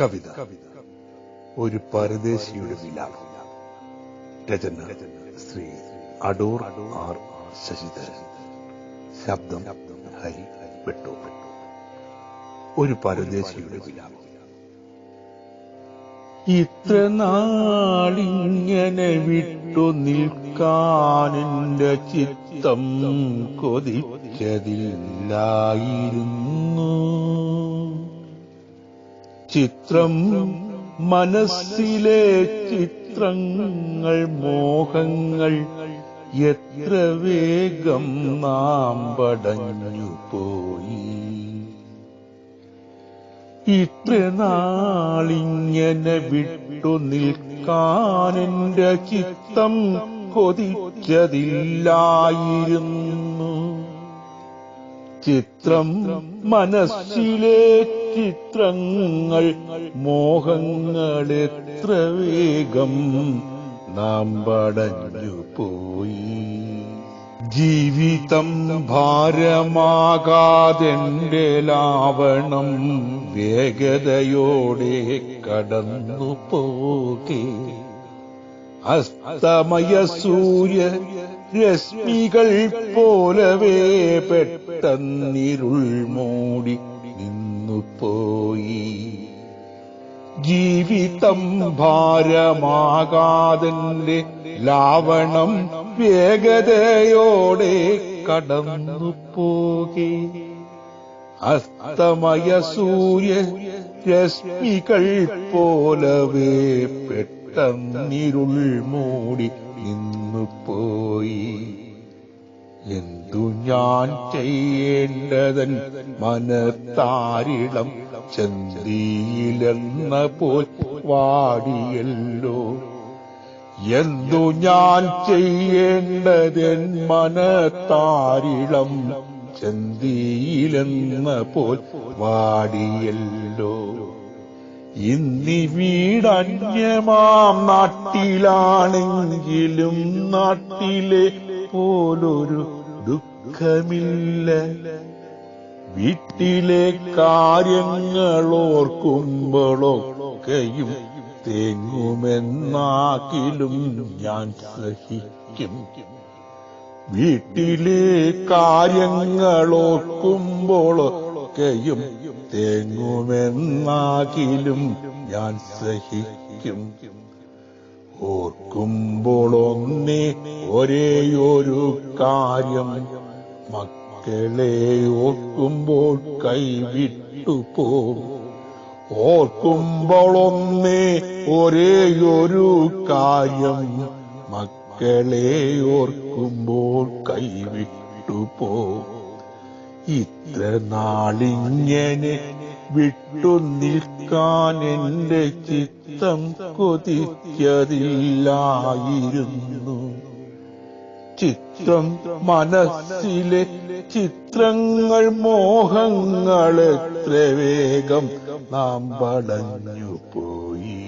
കവിത. ഒരു പരദേശിയുടെ വിലാപം രചന ശ്രീ അടൂർ ആർ ശശിധരൻ. ശബ്ദം ഹരി വെട്ടു ഒരു പരദേശിയുടെ വിലാപം ഇത്ര നാളിങ്ങനെ വിട്ടു നിൽക്കാനെന്റെ ചിത്തം കൊതിച്ചതില്ലായിരുന്നു. ചിത്രം മനസ്സിലെ ചിത്രങ്ങൾ മോഹങ്ങൾ എത്ര വേഗം നാം പടഞ്ഞു പോയി. ഇത്ര നാളിങ്ങനെ വിട്ടു നിൽക്കാനെന്റെ ചിത്തം കൊതിച്ചതില്ലായിരുന്നു. ചിത്രം മനസ്സിലെ ചിത്രങ്ങൾ മോഹങ്ങൾ എത്ര വേഗം നാം പടഞ്ഞു പോയി. ജീവിതം ഭാരമാകാതെന്റെ ലാവണം വേഗതയോടെ കടന്നു പോകെ. അസ്തമയ സൂര്യ രശ്മികൾ പോലവേ പെട്ടെന്നിരുൾ മൂടി ജീവിതം ഭാരമാകാതെ ലാവണം വേഗതയോടെ കടന്നു പോകെ അസ്തമയ സൂര്യ രശ്മികൾ പോലവേ പെട്ടെന്നിരുൾ മൂടി നിന്നു പോയി എന്തു ഞാൻ ചെയ്യേണ്ടതൻ മനത്താരിളം ചന്തിയിലെന്ന പോൽ വാടിയല്ലോ. എന്തു ഞാൻ ചെയ്യേണ്ടതൻ മനത്താരിളം ചന്തിയിലെന്ന പോൽ വാടിയല്ലോ. ഇന്നി വീടന്യമാം നാട്ടിലാണെങ്കിലും നാട്ടിലെ പോലൊരു ദുഃഖമില്ല. വീട്ടിലെ കാര്യങ്ങളോർക്കുമ്പോഴൊക്കെയും തേങ്ങുമെന്നാക്കിലും ഞാൻ സഹിക്കും. വീട്ടിലെ കാര്യങ്ങളോർക്കുമ്പോഴൊക്കെയും തേങ്ങുമെന്നാകിലും ഞാൻ സഹിക്കും. ഓർക്കുമ്പോഴൊന്നേ ഒരേയൊരു കാര്യം മക്കളെ ഓർക്കുമ്പോൾ കൈവിട്ടു പോകും ഓർക്കുമ്പോഴൊന്നേ ഒരേയൊരു കാര്യം മക്കളെ ഓർക്കുമ്പോൾ കൈവിട്ടു പോകും ഇത്ര നാളിങ്ങനെ വിട്ടു നിൽക്കാൻ എന്റെ ചിത്തം കൊതിച്ചതില്ലായിരുന്നു ചിത്രം മനസ്സിലെ ചിത്രങ്ങൾ മോഹങ്ങൾ എത്ര വേഗം നാം പടഞ്ഞു പോയി